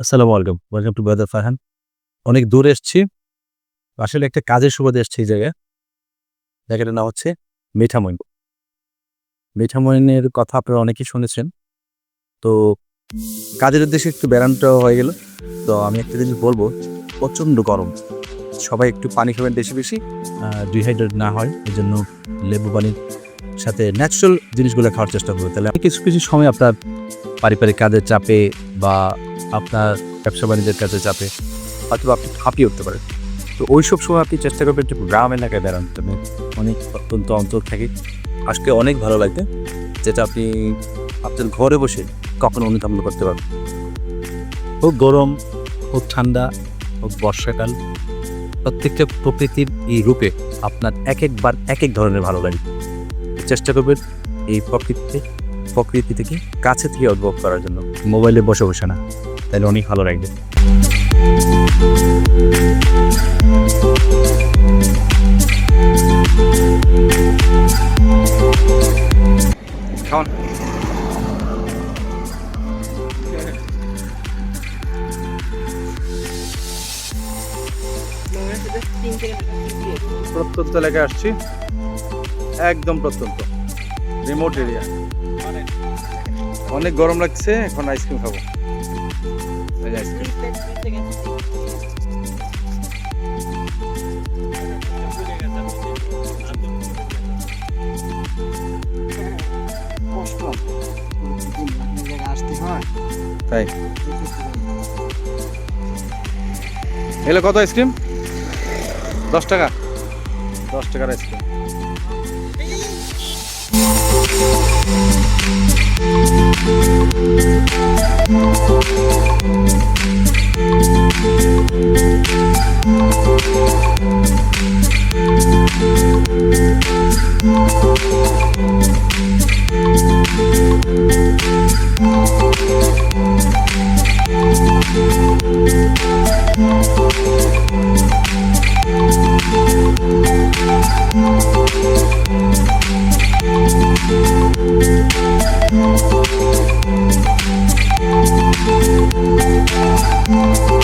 আসসালামু আলাইকুম। Welcome to brother Farhan অনেক দূরে এসেছি। আসলে একটা কাজের সুবাদে এসেছি এই জায়গায়। জায়গাটার নাম হচ্ছে মিঠামইন। মিঠামইনের কথা আপনারা অনেকেই শুনেছেন। তো কাজের উদ্দেশ্যে একটু বেড়ানোটা হয়ে গেল। তো আমি একটা জিনিস বলব, প্রচণ্ড গরম। সবাই একটু পানি খাবেন বেশি বেশি ডিহাইড্রেট না হয়। এই জন্য লেবু পানির সাথে ন্যাচারাল জিনিসগুলো খাওয়ার চেষ্টা করবে। তাহলে কিছু কিছু সময় আপনার পারিবারিক কাজের চাপে বা আপনার ব্যবসা বাণিজ্যের কাজে চাপে অথবা আপনি হাঁপিয়ে উঠতে পারেন। তো ওই সব সময় আপনি চেষ্টা করবেন একটু গ্রাম এলাকায় বেড়ানোর জন্য। অনেক অত্যন্ত অঞ্চল থাকে। আজকে অনেক ভালো লাগবে যেটা আপনি আপনার ঘরে বসে কখনো অনুধাবন করতে পারবেন। হোক গরম, হোক ঠান্ডা, হোক বর্ষাকাল, প্রত্যেকটা প্রকৃতির এই রূপে আপনার এক একবার এক এক ধরনের ভালো লাগে। চেষ্টা করবেন এই প্রকৃতিতে প্রকৃতি থেকে কাছে থেকে অনুভব করার জন্য? মোবাইলে বসে বসে না। তাহলে অনেক ভালো লাগবে। প্রত্যন্ত এলাকায় আসছি। একদম প্রত্যন্ত। রিমোট এরিয়া অনেক গরম লাগছে এখন আইসক্রিম খাব। তাই। কত আইসক্রিম? দশ টাকা। দশ টাকার আইসক্রিম। Música Música